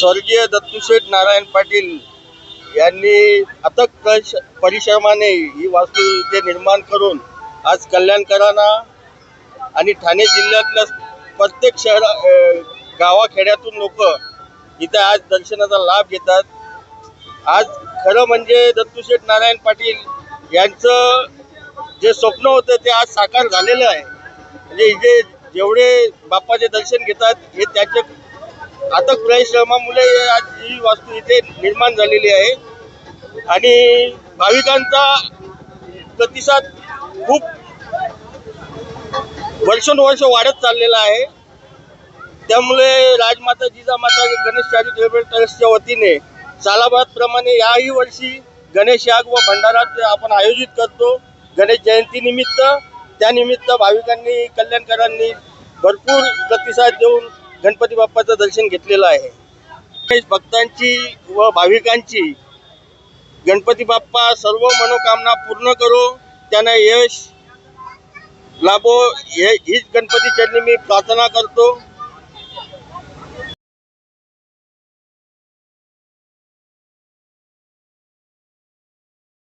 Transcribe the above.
स्वर्गीय दत्तूशेठ नारायण पाटील यांनी अथक परिश- परिश्रमाने ही वास्तू इथे निर्माण करून आज कल्याणकरांना आणि ठाणे जिल्ह्यातल्या प्रत्येक शहर गावाखेड्यातून लोक इथे आज दर्शनाचा लाभ घेतात. आज खरं म्हणजे दत्तूशेठ नारायण पाटील यांचं जे स्वप्न होतं ते आज साकार झालेलं आहे. म्हणजे इथे जेवढे बाप्पाचे दर्शन घेतात हे त्याचे आता परिश्रमामुळे आज ही वास्तू इथे निर्माण झालेली आहे. आणि भाविकांचा प्रतिसाद खूप वर्षानुवर्ष वाढत चाललेला आहे. त्यामुळे राजमाता जिजामाता गणेश चॅरिटेबल ट्रस्टच्या वतीने सालाबादप्रमाणे याही वर्षी गणेश याग व भंडारात आपण आयोजित करतो. गणेश जयंतीनिमित्त त्यानिमित्त भाविकांनी कल्याणकरांनी भरपूर प्रतिसाद देऊन गणपती बाप्पाचं दर्शन घेतलेलं आहे. भक्तांची व भाविकांची गणपती बाप्पा सर्व मनोकामना पूर्ण करो त्यांना यश लाभो. हे हीच गणपती चरणी मी प्रार्थना करतो.